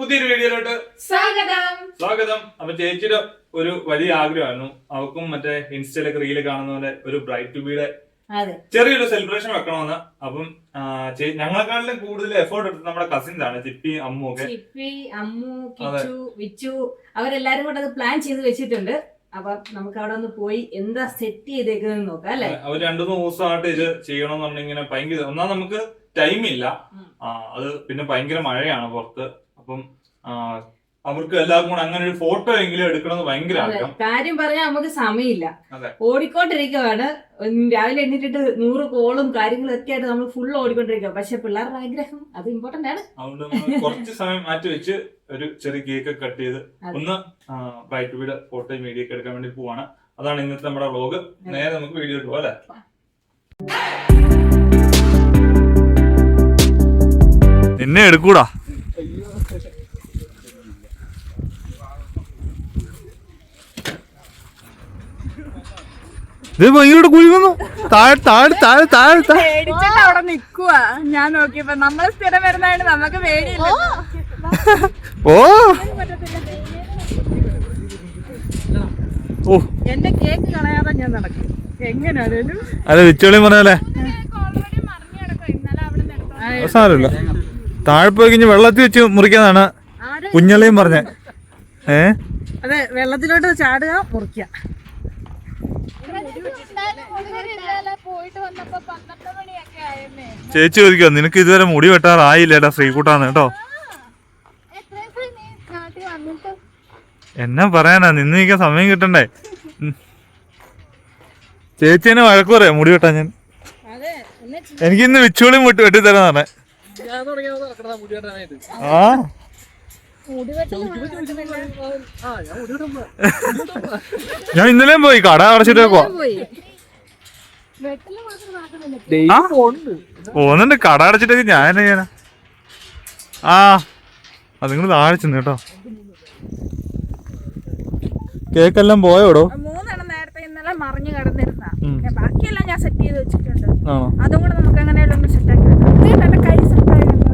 പുതിയൊരു വീഡിയോയിലോട്ട് സ്വാഗതം. സ്വാഗതം. അപ്പൊ ചേച്ചിയുടെ ഒരു വലിയ ആഗ്രഹമായിരുന്നു. അവക്കും മറ്റേ ഇൻസ്റ്റയിലൊക്കെ റീൽ കാണുന്ന പോലെ ഒരു ബ്രൈറ്റ് ടു ബിയുടെ ചെറിയൊരു സെലിബ്രേഷൻ വെക്കണമെന്ന്. അപ്പം ഞങ്ങളെക്കാളും കൂടുതൽ എഫേർട്ട് എടുത്ത് നമ്മുടെ കസിൻസ് ആണ് ചിപ്പി അമ്മു ഒക്കെ. ചിപ്പി അമ്മു കിച്ചു വിച്ചു അവരെല്ലാരും കൂടെ അത് പ്ലാൻ ചെയ്ത് വെച്ചിട്ടുണ്ട്. അപ്പൊ നമുക്ക് അവിടെ ഒന്ന് പോയി എന്താ സെറ്റ് ചെയ്തേക്കുന്നത് നോക്കാം അല്ലെ? അവർ രണ്ടു മൂന്ന് ദിവസമായിട്ട് ഇത് ചെയ്യണമെന്നുണ്ടെങ്കിൽ ഭയങ്കര ഒന്നാ നമുക്ക് ടൈം ഇല്ല. അത് പിന്നെ ഭയങ്കര മഴയാണ് പുറത്ത്. അപ്പം അവർക്ക് എല്ലാവർക്കും കൂടെ അങ്ങനെ ഒരു ഫോട്ടോ എങ്കിലും എടുക്കണമെന്ന് ഭയങ്കര ആഗ്രഹം. കാര്യം പറഞ്ഞാൽ നമുക്ക് സമയമില്ല. ഓടിക്കൊണ്ടിരിക്കുകയാണ് ഓടിക്കൊണ്ടിരിക്കുവാണ്. രാവിലെ എണ്ണിട്ടിട്ട് നൂറ് കോളും കാര്യങ്ങളും ഒക്കെ ആയിട്ട് നമ്മൾ ഫുൾ ഓടിക്കൊണ്ടിരിക്കുക പക്ഷെ പിള്ളേരുടെ ആഗ്രഹം അത് ഇമ്പോർട്ടന്റ് ആണ്. അതുകൊണ്ട് നമ്മൾ കുറച്ച് സമയം മാറ്റി വെച്ച് ഒരു ചെറിയ കേക്ക് കട്ട് ചെയ്ത് ഒന്ന് ബ്രൈറ്റ് വീട് ഫോട്ടോ വീഡിയോ ഒക്കെ എടുക്കാൻ വേണ്ടി പോവാണ്. അതാണ് ഇന്നത്തെ നമ്മുടെ വ്ലോഗ് നേരെ നമുക്ക് വീഡിയോ ഇട്ടു അല്ലേ? നിന്നെ എടുക്കൂടാ. ഇത് കുഴി കുഴിക്കുന്നു താഴെ താഴെ താഴെ താഴെ താഴെ. പേടിച്ചിട്ട് അവിടെ നിക്കുവാ. ഞാൻ നോക്കിയപ്പോ നമ്മൾ സ്ഥിരം വരുന്നതായിട്ട് നമുക്ക് പേടിയില്ല. ഓ. ഓ. എന്റെ കേക്ക് കളയാതെ ഞാൻ നടക്കും. എങ്ങനെയാണേലും. അല്ല വിച്ചോളി പറഞ്ഞല്ലേ സാരമില്ല. താഴെ പോയി കഴിഞ്ഞ് വെള്ളത്തിൽ വെച്ച് മുറിക്കാന്നാണ് കുഞ്ഞളിയും പറഞ്ഞേ. ഏ? അതെ വെള്ളത്തിലോട്ട് ചാടുക മുറിക്കുക. ചേച്ചി ചോദിക്കോ നിനക്ക് ഇതുവരെ മുടി വെട്ടാറായില്ലേടാ ശ്രീകുട്ടാന്ന് കേട്ടോ? എന്നാ പറയാനാ നിന്ന് നിൽക്കാൻ സമയം കിട്ടണ്ടേ. ചേച്ചി എന്നെ വഴക്ക് പറയാം മുടി വെട്ടാൻ ഞാൻ. എനിക്കിന്ന് വിച്ചോളിയും വെട്ടി വെട്ടി തരാന്നാണ് ആ? ഞാൻ ഇന്നലെയും പോയി കട അടച്ചിട്ടേക്കുവാ ആ? പോകുന്നുണ്ട് കട അടച്ചിട്ടേക്ക് ഞാൻ എന്നാ ചെയ്യാനാ. ആ അത് നിങ്ങൾ താഴെ ചെന്ന് കേട്ടോ. കേക്കെല്ലാം പോയോടോ? മൂന്നെണ്ണം നേരത്തെ ഇന്നലെ മറിഞ്ഞു കിടന്നിരുന്ന. ബാക്കിയെല്ലാം ഞാൻ സെറ്റ് ചെയ്ത് വെച്ചിട്ടുണ്ട്. അതും കൂടെ നമുക്ക് എങ്ങനെയാലും സെറ്റ് ആക്കി വെക്കാം ഇത് എന്റെ കൈ സെറ്റ് ആയല്ലോ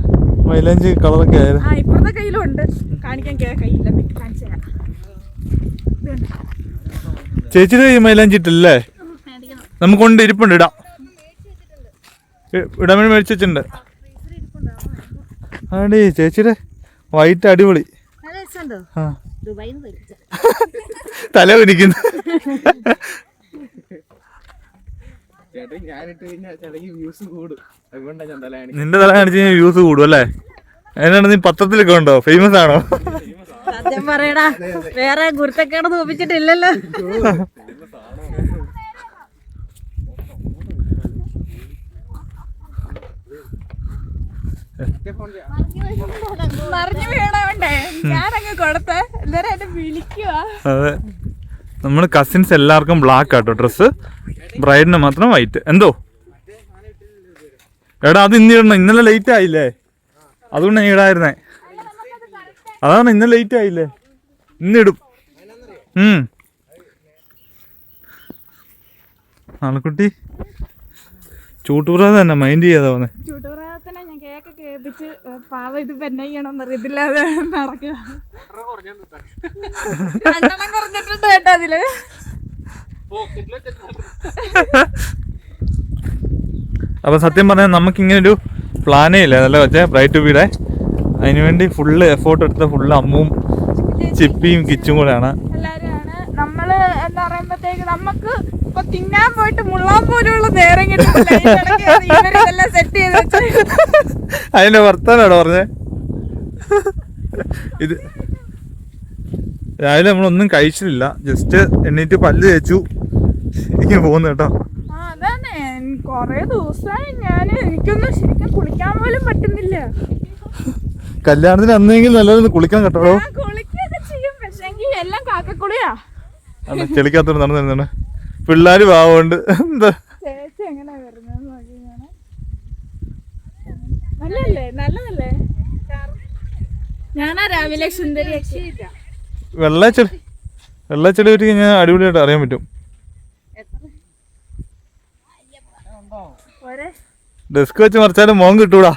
മൈലഞ്ച് കളറൊക്കെ ആയിരുന്നു. ആ ഇപ്പുറത്തെ കയ്യിലും ഉണ്ട്. കാണിക്കാൻ കയ്യില്ല. കാണിച്ചു തരാം. ചേച്ചിയുടെ ഈ മൈലാഞ്ചി ഇട്ടില്ലേ നമുക്ക് കൊണ്ട് ഇരിപ്പുണ്ട് ഇടാം. ഇടാൻ വേണ്ടി മേടിച്ചുണ്ട് വെച്ചിട്ടുണ്ട്. ആടി ചേച്ചിയുടെ വൈറ്റ് അടിപൊളി. ആ. തല കുനിക്കുന്നു. ചേട്ടൻ ഞാനിട്ട് കഴിഞ്ഞാൽ ചിലക്ക് വ്യൂസ് കൂടും. അതുകൊണ്ടാണ് ഞാൻ തല നിന്റെ തല കാണിച്ചു കഴിഞ്ഞാൽ വ്യൂസ് കൂടും അല്ലേ? അതിനാണ് നീ പത്രത്തിലൊക്കെ ഉണ്ടോ ഫേമസ് ആണോ? സത്യം പറയടാ വേറെ ഗുരുത്തക്കേട് തോപ്പിച്ചിട്ടില്ലല്ലോ. മറിഞ്ഞു വീണോണ്ടേ ഞാനങ്ങ് കൊടുത്ത്. എന്തായാലും എന്നെ വിളിക്കുവാ. അതെ. നമ്മൾ കസിൻസ് എല്ലാവർക്കും ബ്ലാക്ക് ആട്ടോ ഡ്രസ്സ് ബ്രൈഡിന് മാത്രം വൈറ്റ് എന്തോ? എടാ അത് ഇന്ന് ഇടണം. ഇന്നലെ ലേറ്റ് ആയില്ലേ? അതുകൊണ്ട് ഞാൻ ഇടായിരുന്നേ അതാണ് ഇന്നലെ ലേറ്റ് ആയില്ലേ? ഇന്നിടും ആൾക്കുട്ടി ചൂട്ടുപുറ തന്നെ മൈൻഡ് ചെയ്യാതെ വന്നെ. ചൂട്ടുപ്രാതന്നെ ഞാൻ കേക്ക് കേൾപ്പിച്ച് പാവ ഇത് പെന്നെ എന്നറിയത്തില്ലാതെ നടക്കുക രണ്ടെണ്ണം കുറഞ്ഞിട്ടുണ്ട് കേട്ടോ അതിൽ. അപ്പം സത്യം പറഞ്ഞാൽ നമുക്ക് ഇങ്ങനെ ഒരു പ്ലാനേ ഇല്ല നല്ല വെച്ചാൽ ബ്രൈറ്റ് വീടെ അതിനുവേണ്ടി ഫുള്ള് എഫോർട്ട് എടുത്ത ഫുള്ള് അമ്മും ചിപ്പിയും കിച്ചും കൂടെയാണ്. എല്ലാവരുമാണ് നമ്മൾ എന്താ പറയുമ്പോഴത്തേക്ക് നമുക്ക് ഇപ്പൊ തിന്നാൻ പോയിട്ട് മുള്ളാൻ പോലുള്ള നേരം സെറ്റ് ചെയ്ത് അതിന്റെ വർത്താനാണോ പറഞ്ഞേ? ഇത് രാവിലെ നമ്മളൊന്നും കഴിച്ചിട്ടില്ല. ജസ്റ്റ് എണ്ണീറ്റ് പല്ല് തേച്ചു ഇങ്ങനെ പോകുന്നു കേട്ടോ. അതാണ് കൊറേ ദിവസമായി ഞാൻ എനിക്കൊന്നും ശരിക്കും കുളിക്കാൻ പോലും പറ്റുന്നില്ല. കല്യാണത്തിന് അന്നെങ്കിൽ നല്ലതൊന്ന് കുളിക്കാൻ കേട്ടോ. ഞാൻ കുളിക്കൊക്കെ ചെയ്യും. പക്ഷേ എല്ലാം കാക്കക്കുളിയാ. അല്ല ചെളിക്കകത്തോട് നടന്നു തരുന്നുണ്ട് പിള്ളേര് പാവുണ്ട് എന്താ? ചേച്ചി എങ്ങനെയാ വരുന്നത് നല്ലല്ലേ നല്ലതല്ലേ? ഞാനാ രാവിലെ സുന്ദരി വെള്ളച്ചെടി. വെള്ളച്ചെടി പറ്റി കഴിഞ്ഞാൽ അടിപൊളിയായിട്ട് അറിയാൻ പറ്റും. ഡെസ്ക് വെച്ച് മറിച്ചാലും മോൻ കിട്ടൂടാ.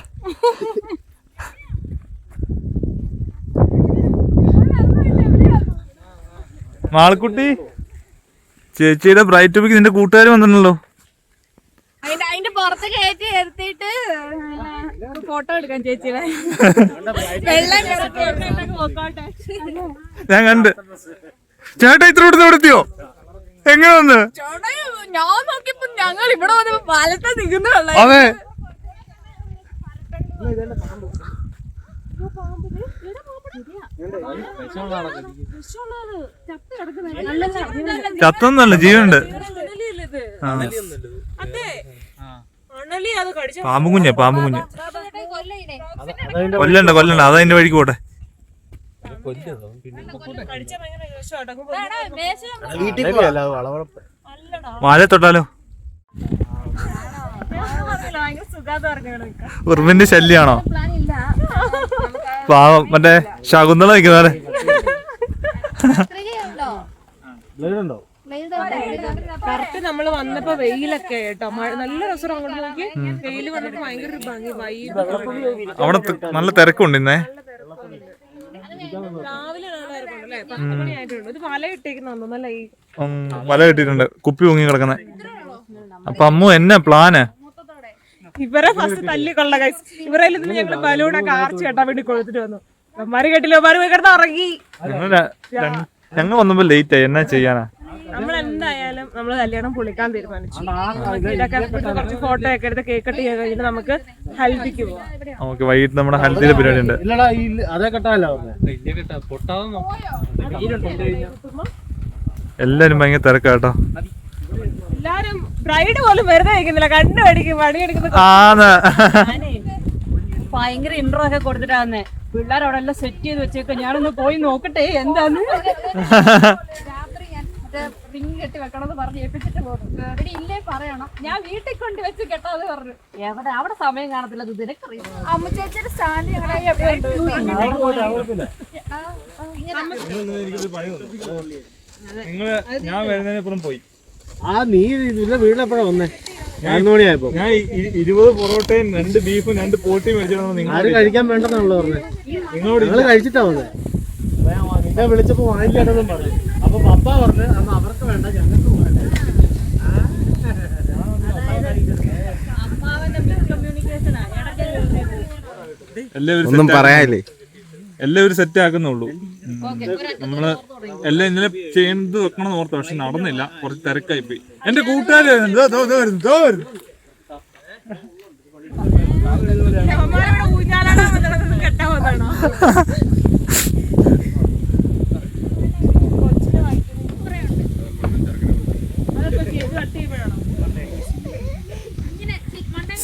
മാളക്കുട്ടി ചേച്ചിയുടെ ബ്രൈറ്റ് ടോപ്പിക്ക് നിന്റെ കൂട്ടുകാർ വന്നിട്ടുണ്ടല്ലോ. ഫോട്ടോ എടുക്കാൻ ചേച്ചിയുടെ. വെള്ളം ഞാൻ കണ്ട്. ചേട്ടാ ഇത്ര ഇവിടുന്ന് എവിടെത്തിയോ എങ്ങനെ വന്ന്? ചോടാ, ഞാൻ നോക്കിയപ്പോ ഞങ്ങൾ ഇവിടെ വന്നപ്പോ പാലത്തെ നിൽക്കുന്നുള്ളു അതെ. ചത്തൊന്നല്ല ജീവനുണ്ട്. പാമ്പുകുഞ്ഞ പാമ്പുകുഞ്ഞ്. പാമ്പും കുഞ്ഞ് കൊല്ലണ്ട കൊല്ലണ്ട. അതതിന്റെ വഴിക്ക് പോട്ടെ. വീട്ടിൽ പോയല്ല വളവളപ്പ്. വാഴ തൊട്ടാലോ? ഉറുമ്പിന്റെ ശല്യാണോ? പാവം മറ്റേ ശകുന്തള വയ്ക്കുന്നേ ബ്ലേഡുണ്ടോ? കറക്റ്റ് നമ്മൾ വന്നപ്പോ വെയിലൊക്കെ കേട്ടോ. മഴ നല്ല രസം അങ്ങോട്ട് നോക്കി. വെയിൽ വന്നിട്ട് ഭയങ്കര ഭംഗി വൈ അവിടെ നല്ല തിരക്കുണ്ട് ഇന്നേ രാവിലെ നല്ല തിരക്കുണ്ടല്ലേ പത്ത് മണി ആയിട്ടുണ്ട് ഇത് വല കിട്ടിയിട്ടുണ്ട് കുപ്പി പൊങ്ങി കിടക്കുന്നെ. അപ്പൊ അമ്മു എന്നെ പ്ലാന്? ഇവരെ ഫസ്റ്റ് തല്ലിക്കൊള്ള കൈസ് ഇവരെ ഞങ്ങൾ ബലൂണൊക്കെ ആർച്ച് കേട്ടാ വേണ്ടി കൊടുത്തിട്ട് വന്നു. മരി കേട്ടില്ല? മരി കിടന്ന് ഉറങ്ങി. ഞങ്ങൾ ഞങ്ങൾ വന്നപ്പോ ലേറ്റ് ആയി. എന്നാ ചെയ്യാനാ? നമ്മൾ എന്തായാലും നമ്മൾ കല്യാണം പൊളിക്കാൻ തീരുമാനിച്ചു. ഇതൊക്കെ കുറച്ച് ഫോട്ടോ ഒക്കെ എടുത്ത് കേക്ക് കട്ട് ചെയ്യാൻ കഴിഞ്ഞിട്ട് നമുക്ക് ഹൽദിക്ക് പോവാം. നമുക്ക് വൈകിട്ട് നമ്മുടെ ഹൽദിയിലെ പരിപാടി ഉണ്ട്. ഇല്ലടാ ഈ അതേ കെട്ടാല്ല എല്ലാരും ഭയങ്കര തിരക്കാട്ടോ. എല്ലാരും ബ്രൈഡ് പോലും വെറുതെ ഇരിക്കുന്നില്ല കണ്ണു അടിക്കും പണിയെടുക്കുന്ന ഭയങ്കര ഇൻട്രോ ഒക്കെ കൊടുത്തിട്ടാന്നേ. പിള്ളേർ അവിടെ എല്ലാം സെറ്റ് ചെയ്ത് വെച്ചേക്ക ഞാനൊന്ന് പോയി നോക്കട്ടെ എന്താന്ന്? റിങ് കെട്ടി വെക്കണമെന്ന് പറഞ്ഞ് ഏൽപ്പിച്ചിട്ട് പോകും ഇവിടെ ഇല്ലേ പറയണം. ഞാൻ വീട്ടിൽ കൊണ്ട് വെച്ച് കെട്ടാതെ പറഞ്ഞു. എവിടെ? അവിടെ സമയം കാണത്തില്ല. അത് നിനക്കറിയാം. അമ്മ ചേച്ചിയുടെ സ്റ്റാൻഡ് നിങ്ങൾ ഞാൻ വരുന്നതിനപ്പുറം പോയി. ആ നീ ഇതിന്റെ വീട്ടിലെപ്പോഴാ വന്നേ? മണിയായപ്പോ. ഞാൻ ഇരുപത് പൊറോട്ടയും രണ്ട് ബീഫും രണ്ട് പോട്ടിയും മേടിച്ചു ആരും കഴിക്കാൻ വേണ്ടെന്നാണല്ലോ പറഞ്ഞു. നിങ്ങളോട് നിങ്ങൾ കഴിച്ചിട്ടാ വന്നേ. നിന്നെ വിളിച്ചപ്പോ വാങ്ങിക്കാനെന്നും പറഞ്ഞു അപ്പൊ പപ്പ പറഞ്ഞു അന്ന് അവർക്ക് വേണ്ട ഞങ്ങൾക്ക് വേണ്ട. എല്ലാവരും ഒന്നും പറയാനില്ലേ? എല്ലാവരും സെറ്റ് ആക്കുന്നുള്ളൂ. നമ്മൾ എല്ലാം ഇന്നലെ ചെയ്യുന്നത് വെക്കണം ഓർത്ത് പക്ഷെ നടന്നില്ല. കുറച്ച് തിരക്കായി പോയി. എന്റെ കൂട്ടുകാര് വരുന്നു. ദോ, ദോ, ദോ വരുന്നു, ദോ വരുന്നു. അമ്മമാരുടെ ഊഞ്ഞാലാടാൻ വന്നത് കെട്ടാൻ വന്നാണോ ഞങ്ങളുടെ ബലൂൺ പൊട്ടിക്കാൻ നടക്കുന്ന വ്യക്തി ആ ഇതാ ബ്രൈഡിന്റെ ലാസ്റ്റ് ഷാലറ്റ്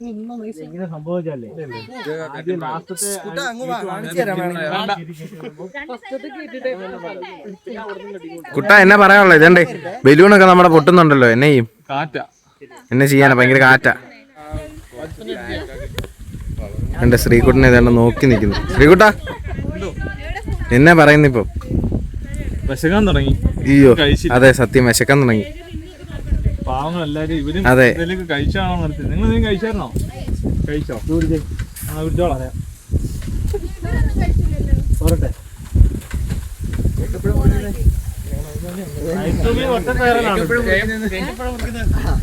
ഇങ്ങനെ സംഭവിച്ചല്ലേ ആദ്യം ലാസ്റ്റത്തെ കുട്ട എന്നെ പറയാനുള്ള ഇതണ്ടേ? ബലൂണൊക്കെ നമ്മുടെ പൊട്ടുന്നുണ്ടല്ലോ എന്നെ ചെയ്യും എന്നെ ചെയ്യാനാ ഭയങ്കര കാറ്റ. എന്റെ ശ്രീകുട്ടനെ ഏതാണ്ട് നോക്കി നിൽക്കുന്നു ശ്രീകുട്ട എന്നെ പറയുന്നിപ്പം. വിശക്കാൻ തുടങ്ങി. അയ്യോ അതെ സത്യം വിശക്കാൻ തുടങ്ങി. പാവങ്ങൾ എല്ലാരും ഇവരും അതെ. എന്തെങ്കിലും കഴിച്ചാണോ നിർത്തി നിങ്ങൾ എന്തെങ്കിലും കഴിച്ചായിരുന്നോ? കഴിച്ചോ? ആ കുടിച്ചോളാം പോരട്ടെ.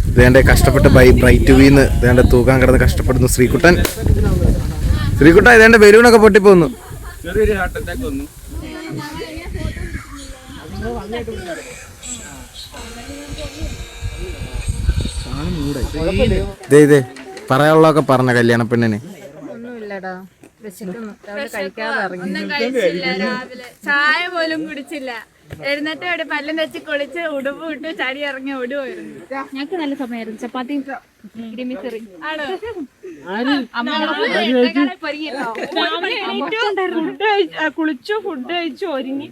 ഇതേണ്ട കഷ്ടപ്പെട്ട് ബൈ ബ്രൈറ്റ് വീന്ന് ഇതേണ്ട തൂക്കാൻ കിടന്ന് കഷ്ടപ്പെടുന്നു ശ്രീകുട്ടൻ. ശ്രീകുട്ടൻ ഇതേണ്ട ബലൂണൊക്കെ പൊട്ടിപ്പോന്നു. ചെറിയൊരു ഹാർട്ട് അറ്റാക്ക് വന്നു. ഇതേ ഇതേ പറയാനുള്ളതൊക്കെ പറഞ്ഞ കല്യാണ പെണ്ണിന്. ഒന്നുമില്ലടാ. ഒന്നും കഴിച്ചില്ല രാവിലെ. ചായ പോലും കുടിച്ചില്ല. എഴുന്നേറ്റ് അവിടെ പല്ലും വെച്ച് കുളിച്ച് ഉടുപ്പ് ഇട്ട് ചടി ഇറങ്ങി ഓടുമായിരുന്നു ഞങ്ങക്ക് നല്ല സമയമായിരുന്നു. ചപ്പാത്തി ഇടിമിക്കറി ആണോ? ഫുഡ് കുളിച്ചു ഫുഡ് കഴിച്ചു ഒരുങ്ങി.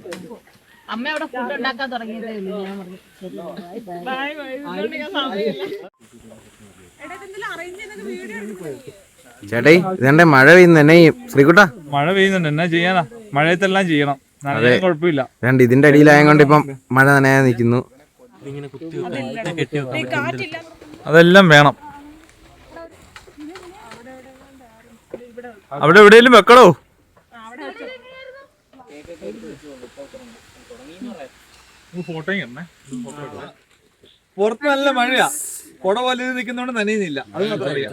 അമ്മ അവിടെ ഫുഡ് ഉണ്ടാക്കാൻ തുടങ്ങിയതേ ഉള്ളൂ. ഞാൻ പറഞ്ഞു ബൈ ബൈ ഇതുകൊണ്ട് ഞാൻ സമയമില്ല. എടാ, ഇതെന്തെങ്കിലും arrange ചെയ്യുന്നൊക്കെ video എടുത്ത് ചേട്ടായി ഇതെന്റെ മഴ പെയ്യുന്നു എന്നെ ശ്രീകുട്ട? മഴ പെയ്യുന്നുണ്ട്. എന്നാ ചെയ്യാനാ? മഴയത്തെല്ലാം ചെയ്യണം. നനയാൻ കുഴപ്പമില്ല. രണ്ട് ഇതിന്റെ അടിയിലായ കൊണ്ട് ഇപ്പം മഴ നനയാൻ നിൽക്കുന്നു. അതെല്ലാം വേണം. അവിടെ എവിടെയെങ്കിലും വെക്കണോ ഫോട്ടോയും പുറത്ത് നല്ല മഴയാ. കുട വലുത് നിൽക്കുന്നോണ്ട് നനയുന്നില്ല അത് മാത്രം അറിയാം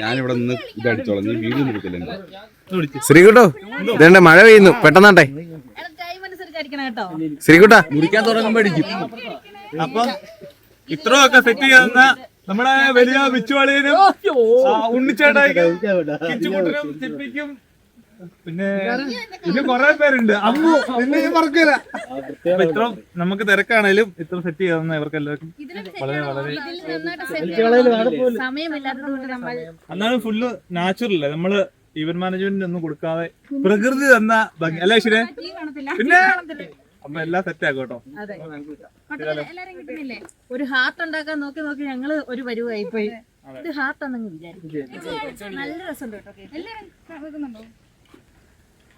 ഞാനിവിടെ നിന്ന് ഇതടിച്ചോളാം നീ വീട് എടുക്കല്ലേ ശ്രീകുട്ടോ ഇതെന്റെ മഴ പെയ്യുന്നു പെട്ടെന്നാട്ടെ ശ്രീകുട്ട മുറിക്കാൻ തുടങ്ങുമ്പോ അപ്പം ഇത്രയൊക്കെ സെറ്റ് ചെയ്യുന്ന നമ്മുടെ വലിയ വിച്ചുവാളിയനും ഉണ്ണിച്ചേട്ടായിക്കും കിച്ചുകുട്ടനും ചിപ്പിക്കും പിന്നെ പിന്നെ കൊറേ പേരുണ്ട്. അമ്മു നിന്നെ ഞാൻ മറക്കില്ല ഇത്ര നമുക്ക് തിരക്കാണേലും ഇത്ര സെറ്റ് ചെയ്തെന്ന് ഇവർക്ക് എല്ലാവർക്കും വളരെ വളരെ എന്നാലും ഫുള്ള് നാച്ചുറൽ അല്ലേ? നമ്മൾ ഈവന്റ് മാനേജ്മെന്റിന് ഒന്നും കൊടുക്കാതെ പ്രകൃതി തന്ന ഭംഗി. അല്ലേ ശരി പിന്നെ അപ്പൊ എല്ലാം സെറ്റ് ആക്കും കേട്ടോ. ഒരു ഹാർട്ട് ഉണ്ടാക്കാൻ നോക്കി നോക്കി ഞങ്ങൾ ഒരു പരുവായി പോയി ഇത് ഹാർട്ട് ആണെന്ന് വിചാരിക്കും. നല്ല രസമുണ്ട് കേട്ടോ കേക്ക്.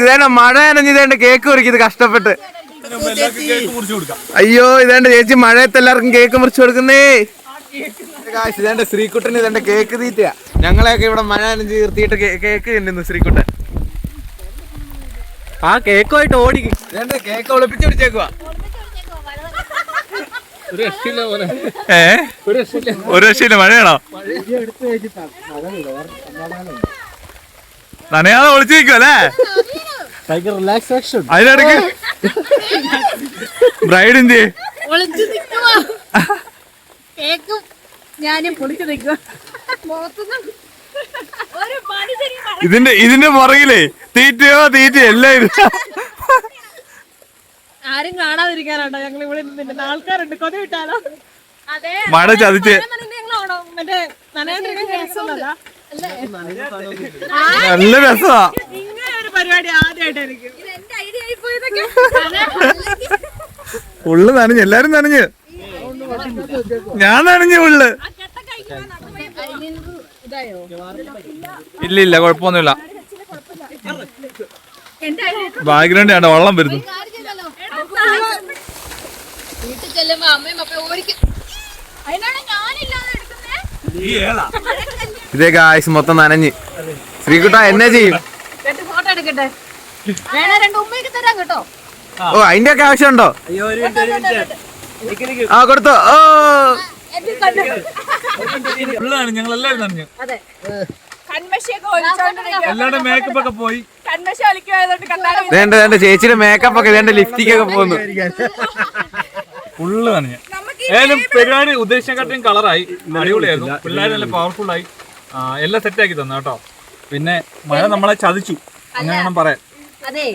ഇതേണ്ട മഴ നനഞ്ഞിതേണ്ട കേക്ക് മുറിക്കുന്നത് കഷ്ടപ്പെട്ട് കേക്ക് മുറിച്ചു കൊടുക്കാം അയ്യോ ഇതേണ്ട ചേച്ചി മഴയത്ത് എല്ലാവർക്കും കേക്ക് മുറിച്ചു കൊടുക്കുന്നേ. ഗായ്സ് ഇതേണ്ട ശ്രീകുട്ടന് ഇതേണ്ട കേക്ക് തീറ്റയാ. ഞങ്ങളെയൊക്കെ ഇവിടെ മഴ നനഞ്ഞ് തീർത്തിയിട്ട് കേക്ക് തിന്നുന്നു ശ്രീകുട്ടൻ. ആ കേക്കുമായിട്ട് ഓടി ഇതേണ്ട കേക്ക് ഒളിപ്പിച്ച് പിടിച്ചേക്കുവാ. ഒരു രക്ഷയില്ല മഴയാണോ? നനയാതെ ഒളിച്ചു നിൽക്കും അല്ലേ? ഭയങ്കര റിലാക്സേഷൻ അതിനിടയ്ക്ക് ബ്രൈഡ് എന്ത് ചെയ്യും? ഒളിച്ചു നിൽക്കുവാ. കേക്കും. ഞാനും പൊളിച്ചു നിൽക്കുക ഇതിന്റെ ഇതിന്റെ പുറകിലേ തീറ്റയോ തീറ്റ എല്ലാം ഇത്. ആരും കാണാതിരിക്കാനാട്ടോ. ഞങ്ങൾ ഇവിടെ നിന്നിട്ട് ആൾക്കാരുണ്ട്. കൊതി വിട്ടാലോ? അതെ മഴ ചതിച്ച് മറ്റേ നനയാണ്ടിരിക്കാൻ നല്ല രസമാ പരിപാടി ആദ്യമായിട്ടായിരിക്കും ഇത് ഐഡിയ ആയി പോയതൊക്കെ ഉള്ളു നനഞ്ഞു എല്ലാരും നനഞ്ഞ്. ഞാൻ നനഞ്ഞു ഉള്ളു. ഇല്ല ഇല്ല കുഴപ്പമൊന്നുമില്ല. ബാക്ക്ഗ്രൗണ്ട് ആണ് വെള്ളം വരുന്നു. വീട്ടിൽ ചെല്ലുമ്പോ അമ്മയും അപ്പ ഓടിക്കും അതിനാണ് ഞാനില്ലാതെ എടുക്കുന്നേ ഈ ഏളാ ഇതേ ഗായ്സ് മൊത്തം നനഞ്ഞ്. ശ്രീകുട്ട എന്നെ ചെയ്യും? രണ്ട് ഫോട്ടോ എടുക്കട്ടെ? വേണേ രണ്ട് ഉമ്മയ്ക്ക് തരാം കേട്ടോ. ഓ അതിന്റെ ഒക്കെ ആവശ്യമുണ്ടോ ആ കൊടുത്തോ. ഓ. ഞങ്ങൾ എല്ലാവരും നനഞ്ഞു. എല്ലാവരുടെ മേക്കപ്പ് ഒക്കെ പോയി. വേണ്ട വേണ്ട ചേച്ചിയുടെ മേക്കപ്പ് ഒക്കെ വേണ്ട ലിഫ്റ്റിക്ക് ഒക്കെ പോകുന്നു ഫുള്ള് നനഞ്ഞു ഏതായാലും പരിപാടി കാട്ടിയും കളറായി. അടിപൊളിയായിരുന്നു. പിള്ളേർ നല്ല പവർഫുൾ ആയി. എല്ലാം സെറ്റ് ആക്കി തന്നു കേട്ടോ. പിന്നെ മഴ നമ്മളെ ചതിച്ചു. അങ്ങനെയാണ് വേണം പറയാൻ. അതെ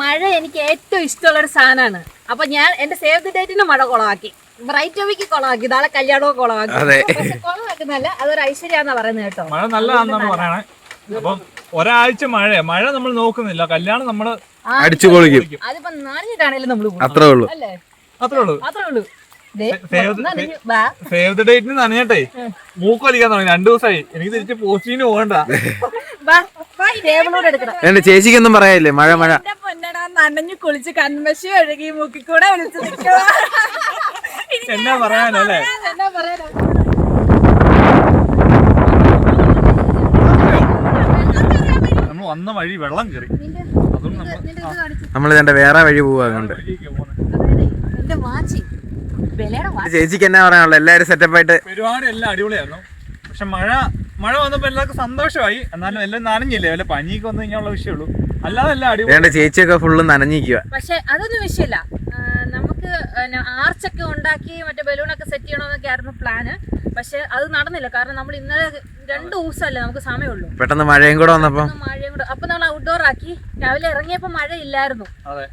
മഴ എനിക്ക് ഏറ്റവും ഇഷ്ടമുള്ള ഒരു സാധനമാണ് അപ്പൊ ഞാൻ എന്റെ സേവ് ദി ഡേറ്റിന് മഴ കുളമാക്കി. ബ്രൈറ്റ് ഓഫിക്ക് കുളമാക്കി. നാളെ കല്യാണവും കുളമാക്കി. കുളമാക്കുന്നല്ല അതൊരു ഐശ്വര്യാന്നാ പറയുന്നത് കേട്ടോ. മഴ നല്ലതാണെന്നാണ് പറയണേ. അപ്പം ഒരാഴ്ച മഴ മഴ നമ്മൾ നോക്കുന്നില്ല. കല്യാണം നമ്മൾ അടിച്ചു കൊളിക്കും അതിപ്പോ നനഞ്ഞിട്ടാണേലും നമ്മൾ പോകും. അത്രേ ഉള്ളൂ. അല്ലേ? അത്രേ ഉള്ളൂ. അത്രേ ഉള്ളൂ. സേവ് ദി- ഡേറ്റിന് നനയട്ടെ. മൂക്ക് വലിക്കാൻ തുടങ്ങി. രണ്ടു ദിവസമായി എനിക്ക് തിരിച്ച് പോസ്റ്റിന് പോകണ്ട. വാ. ചേച്ചിക്ക് ഒന്നും ചേച്ചിക്കൊന്നും പറയാനില്ലേ? മഴ മഴ. എന്റെ പൊന്നടാ നനഞ്ഞു കുളിച്ച് കൺമശി ഒഴുകി മൂക്കി കൂടെ നിൽക്കുക എന്നാ പറയാനല്ലേ എന്നാ പറയാനാ. നമ്മൾ വന്ന വഴി വെള്ളം കയറി അതുകൊണ്ട് നമ്മൾ വേറെ വഴി പോവാ കണ്ട്. എന്റെ വാച്ചി. ചേച്ചിക്ക് എന്നാ പറയാനുള്ളത്? എല്ലാരും സെറ്റപ്പ് ആയിട്ട് പരിപാടി എല്ലാം അടിപൊളിയായിരുന്നു. പക്ഷെ മഴ മഴ വന്നപ്പോ എല്ലാവർക്കും സന്തോഷമായി. എന്നാലും എല്ലാം നനഞ്ഞില്ലേ? വല്ല പനിയൊക്കെ വന്നു കഴിഞ്ഞാൽ വിഷയമുള്ളൂ അല്ലാതെ എല്ലാം അടിപൊളി. വേണ്ട ചേച്ചിയൊക്കെ ഫുള്ള് നനഞ്ഞിരിക്കുക പക്ഷെ അതൊന്നും വിഷയമില്ല നമുക്ക് ആർച്ചൊക്കെ ഉണ്ടാക്കി മറ്റേ ബലൂണൊക്കെ സെറ്റ് ചെയ്യണമെന്നൊക്കെ ആയിരുന്നു പ്ലാന് പക്ഷെ അത് നടന്നില്ല. കാരണം നമ്മൾ ഇന്നലെ രണ്ടു ദിവസമല്ലേ നമുക്ക് സമയമുള്ളൂ. പെട്ടെന്ന് മഴയും കൂടെ വന്നപ്പോ. മഴയും കൂടെ. അപ്പൊ നമ്മൾ ഔട്ട്ഡോർ ആക്കി. രാവിലെ ഇറങ്ങിയപ്പോ മഴയില്ലായിരുന്നു. അതെ.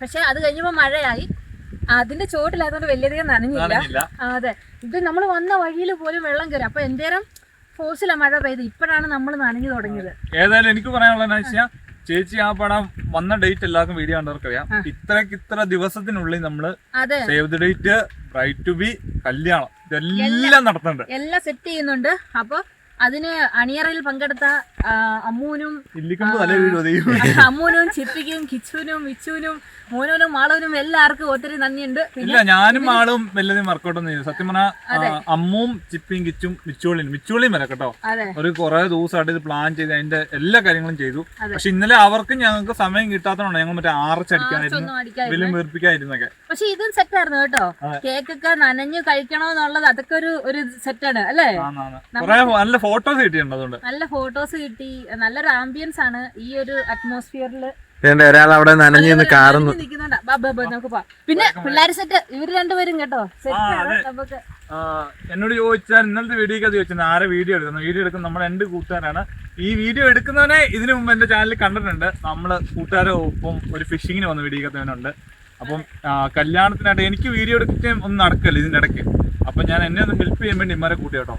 പക്ഷെ അത് കഴിഞ്ഞപ്പോ മഴയായി. അതിന്റെ ചോട്ടിലായതുകൊണ്ട് വലിയധികം നനഞ്ഞില്ല. അതെ. ഇത് നമ്മൾ വന്ന വഴിയിൽ പോലും വെള്ളം കയറി അപ്പൊ എന്തേരം ഫോഴ്സിലാ മഴ പെയ്ത്? ഇപ്പോഴാണ് നമ്മൾ നനഞ്ഞു തുടങ്ങിയത്. ഏതായാലും എനിക്ക് വെച്ചാൽ ചേച്ചി ആ പടം വന്ന ഡേറ്റ് എല്ലാവർക്കും വീഡിയോ കണ്ടവർക്കറിയാം. ഇത്രക്ക് ഇത്ര ദിവസത്തിനുള്ളിൽ നമ്മൾ save the date bride to be കല്യാണം. ഇതെല്ലാം നടത്തുന്നുണ്ട്. എല്ലാം സെറ്റ് ചെയ്യുന്നുണ്ട്. അപ്പൊ അതിന് അണിയറയിൽ പങ്കെടുത്ത അമ്മൂനും അമ്മൂനും ചിപ്പിക്കും കിച്ചുനും വിച്ചുനും മോനോനും മാളവനും എല്ലാവർക്കും ഒത്തിരി നന്ദിയുണ്ട്. ഇല്ല ഞാനും മാളും വല്ലതും വർക്കൗട്ടൊന്നും ചെയ്തു സത്യം പറഞ്ഞാൽ അമ്മും ചിപ്പിയും കിച്ചും മിച്ചോളിയും മിച്ചോളിയും വരെ കേട്ടോ. ഒരു കുറെ ദിവസമായിട്ട് ഇത് പ്ലാൻ ചെയ്ത് അതിന്റെ എല്ലാ കാര്യങ്ങളും ചെയ്തു. പക്ഷെ ഇന്നലെ അവർക്ക് ഞങ്ങൾക്ക് സമയം കിട്ടാത്തതുകൊണ്ട് ഞങ്ങൾ മറ്റേ ആർച്ചടിക്കാനായിരുന്നു ഒന്നും അടിക്കാതെ വിലും പക്ഷെ ഇതും സെറ്റ് ആയിരുന്നു കേട്ടോ. കേക്കൊക്കെ നനഞ്ഞു കഴിക്കണോന്നുള്ളത് അതൊക്കെ ഒരു ഒരു സെറ്റാണ് അല്ലേ? നല്ല ഫോട്ടോസ് കിട്ടിയിട്ടുണ്ട് അതുകൊണ്ട്. നല്ല ഫോട്ടോസ് കിട്ടി. നല്ലൊരു ആംബിയൻസ് ആണ് ഈ ഒരു അറ്റ്മോസ്ഫിയറിൽ ഇതേണ്ട ഒരാൾ അവിടെ നനഞ്ഞു നിന്ന് കാറുന്നു. ബാ, ബാ, ബാ, നമുക്ക് പോവാം. പിന്നെ പിള്ളേർ സെറ്റ് ഇവർ രണ്ടുപേരും കേട്ടോ. സെറ്റ് ആണ് നമുക്ക്. എന്നോട് ചോദിച്ചാൽ ഇന്നലത്തെ വീഡിയോക്ക് അത് ചോദിച്ചത് ആരെ വീഡിയോ എടുക്കുന്നു? വീഡിയോ എടുക്കുന്ന നമ്മുടെ രണ്ട് കൂട്ടുകാരാണ്. ഈ വീഡിയോ എടുക്കുന്നവനെ ഇതിനു മുമ്പ് എന്റെ ചാനലിൽ കണ്ടിട്ടുണ്ട്. നമ്മൾ കൂട്ടുകാരെ ഒപ്പം ഒരു ഫിഷിങ്ങിന് വന്ന വീഡിയോ കത്തവനുണ്ട് അപ്പം കല്യാണത്തിനായിട്ട് എനിക്ക് വീഡിയോ എടുക്കാൻ ഒന്നും നടക്കല്ല ഇതിന്റെ ഇടയ്ക്ക് അപ്പൊ ഞാൻ എന്നെ ഒന്ന് ഹെൽപ്പ് ചെയ്യാൻ വേണ്ടി ഇമ്മരെ കൂട്ടി കേട്ടോ.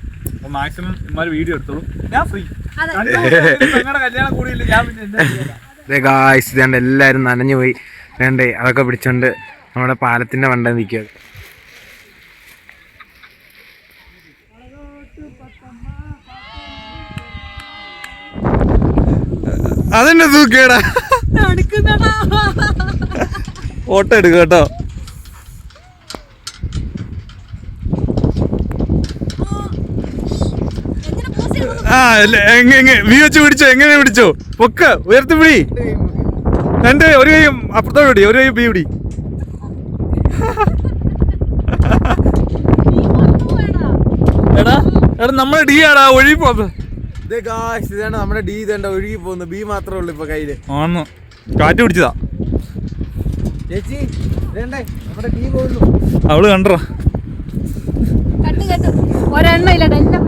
അപ്പൊ മാക്സിമം ഇമാര് വീഡിയോ എടുത്തോളൂ. ഞാൻ ഫ്രീ കല്യാണം കൂടിയില്ല ഞാൻ പിന്നെ? ഗായ്സ് ഇതേണ്ട നനഞ്ഞു പോയി. വേണ്ടേ അതൊക്കെ പിടിച്ചോണ്ട് നമ്മുടെ പാലത്തിന്റെ മണ്ട നിൽക്കുക. അതെന്നെ തൂക്കേടാ. ഓട്ടം എടുക്കും കേട്ടോ. ആ വെച്ച് പിടിച്ചോ? എങ്ങനെ പിടിച്ചോ? പൊക്ക ഉയർത്തി പിടി. രണ്ട് ഒരു കൈ അപ്പുറത്തോട്ട് പിടി ഒരു കൈ ബി പിടി. എടാ എടാ നമ്മളെ ഡി ആടാ ഒഴുകി പോന്ന് ഇതാണ് നമ്മുടെ ഡി ഇതേണ്ട ഒഴുകി പോകുന്നു. ബി മാത്രമേ ഉള്ളൂ ഇപ്പൊ കയ്യിൽ. ആന്ന്. കാറ്റ് പിടിച്ചതാ. ചേച്ചി നമ്മുടെ ഡി പോകുന്നു അവൾ കണ്ടോ ഒരെണ്ണ ഇല്ല എല്ലാം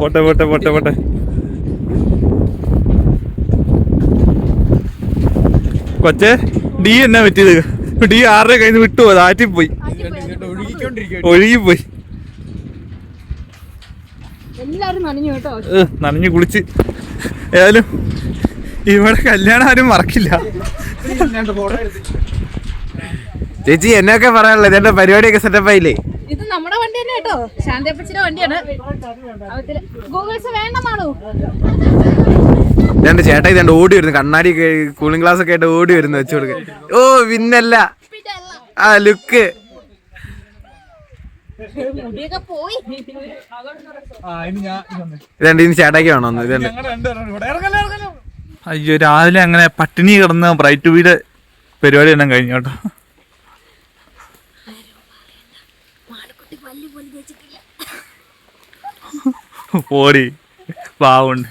പോട്ടെ പോട്ടെ പോട്ടെ പോട്ടെ. കൊച്ചെ ഡി എന്നാ പറ്റിയത്? ഡി ആരുടെ കയ്യിൽ നിന്ന് വിട്ടുപോയി? ആറ്റിപ്പോയി ഒഴുകിപ്പോയി. എല്ലാരും നനഞ്ഞു കേട്ടോ. നനഞ്ഞു കുളിച്ച്. ഏതായാലും ഇവിടെ കല്യാണം ആരും മറക്കില്ല. ചേച്ചി എന്നൊക്കെ പറയാനുള്ളത്? എന്റെ പരിപാടിയൊക്കെ സെറ്റപ്പ് ആയില്ലേ ഇത് നമ്മുടെ വണ്ടി തന്നെ കേട്ടോ. ശാന്തപ്പച്ചിന്റെ വണ്ടിയാണ്. ഗൂഗിൾസ് വേണ്ടമാണോ രണ്ട് ചേട്ടാ ഇതണ്ട് ഓടി വരുന്നു. കണ്ണാടി കൂളിംഗ് ഗ്ലാസ് ഒക്കെ ആയിട്ട് ഓടി വരുന്നു വെച്ചു കൊടുക്ക. ഓ പിന്നല്ല ആ ലുക്ക് രണ്ട് ഇനി ചേട്ടാക്കി വേണോ അയ്യോ രാവിലെ അങ്ങനെ പട്ടിണി കിടന്ന് ബ്രൈറ്റ് വീട് പരിപാടി എല്ലാം കഴിഞ്ഞോട്ടോ കേട്ടോ. പോടി പാവുണ്ട്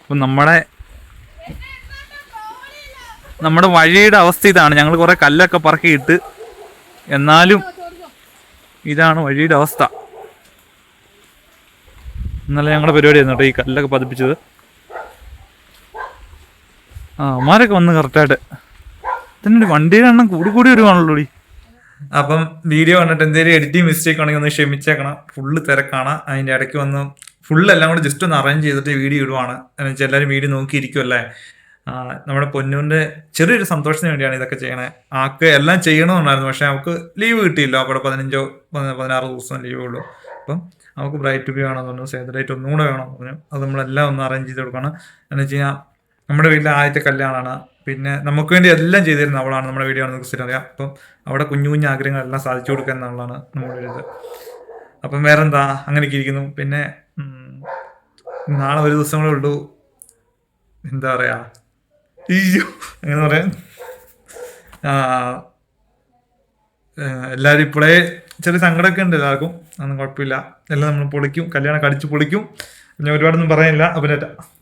അപ്പം നമ്മുടെ നമ്മുടെ വഴിയുടെ അവസ്ഥ ഇതാണ്. ഞങ്ങൾ കുറെ കല്ലൊക്കെ പറക്കിയിട്ട് എന്നാലും ഇതാണ് വഴിയുടെ അവസ്ഥ. ഇന്നലെ ഞങ്ങളുടെ പരിപാടിയായിരുന്നു കേട്ടോ ഈ കല്ലൊക്കെ പതിപ്പിച്ചത്. ആ അമ്മാരൊക്കെ വന്ന് കറക്റ്റായിട്ട് തന്നെ വണ്ടിയുടെ എണ്ണം കൂടി കൂടി വരുവാണല്ലോ അപ്പം വീഡിയോ കണ്ടിട്ട് എന്തെങ്കിലും എഡിറ്റിംഗ് മിസ്റ്റേക്ക് ആണെങ്കിൽ ഒന്ന് ക്ഷമിച്ചേക്കണം. ഫുള്ള് തിരക്കാണ്. അതിന്റെ ഇടയ്ക്ക് വന്ന് ഫുള്ള് എല്ലാം കൂടെ ജസ്റ്റ് ഒന്ന് അറേഞ്ച് ചെയ്തിട്ട് വീഡിയോ ഇടുവാണ്. എന്ന് വെച്ചാൽ എല്ലാവരും വീഡിയോ നോക്കിയിരിക്കുമല്ലേ നമ്മുടെ പൊന്നൂന്റെ ചെറിയൊരു സന്തോഷത്തിന് വേണ്ടിയാണ് ഇതൊക്കെ ചെയ്യണേ. ആൾക്ക് എല്ലാം ചെയ്യണമെന്നുണ്ടായിരുന്നു. പക്ഷേ അവൾക്ക് ലീവ് കിട്ടിയില്ല. അവിടെ പതിനഞ്ചോ പതിന- പതിനാറ് ദിവസം ലീവ് ഉള്ളൂ. അപ്പം നമുക്ക് ബ്രൈറ്റ് ടു ബി വേണമെന്ന് പറഞ്ഞു സേവ് ഡേറ്റ് ഒന്നുകൂടെ വേണം. പറഞ്ഞു അത് നമ്മളെല്ലാം ഒന്ന് അറേഞ്ച് ചെയ്ത് കൊടുക്കണം. എന്ന് വെച്ച് കഴിഞ്ഞാൽ നമ്മുടെ വീട്ടിലെ ആദ്യത്തെ കല്യാണമാണ്. പിന്നെ നമുക്ക് വേണ്ടി എല്ലാം ചെയ്തിരുന്ന അവളാണ് നമ്മുടെ വീഡിയോ ആണ് സ്ഥിരം അറിയാം. അപ്പം അവിടെ കുഞ്ഞു കുഞ്ഞു ആഗ്രഹങ്ങളെല്ലാം സാധിച്ചു കൊടുക്കുക എന്നുള്ളതാണ് നമ്മുടെ ഒരു ഇത്. അപ്പം വേറെ എന്താ അങ്ങനെയൊക്കെ ഇരിക്കുന്നു. പിന്നെ നാളെ ഒരു ദിവസം കൂടെ ഉള്ളൂ. എന്താ പറയാ? അയ്യോ എങ്ങനെ പറയാം. ആ, എല്ലാവരും ഇപ്പോഴേ ചെറിയ സങ്കടമൊക്കെ ഉണ്ട് എല്ലാവർക്കും. അതൊന്നും കുഴപ്പമില്ല. എല്ലാം നമ്മൾ പൊളിക്കും. കല്യാണം കടിച്ച് പൊളിക്കും. ഞാൻ ഒരുപാടൊന്നും പറയാനില്ല. അപ്പം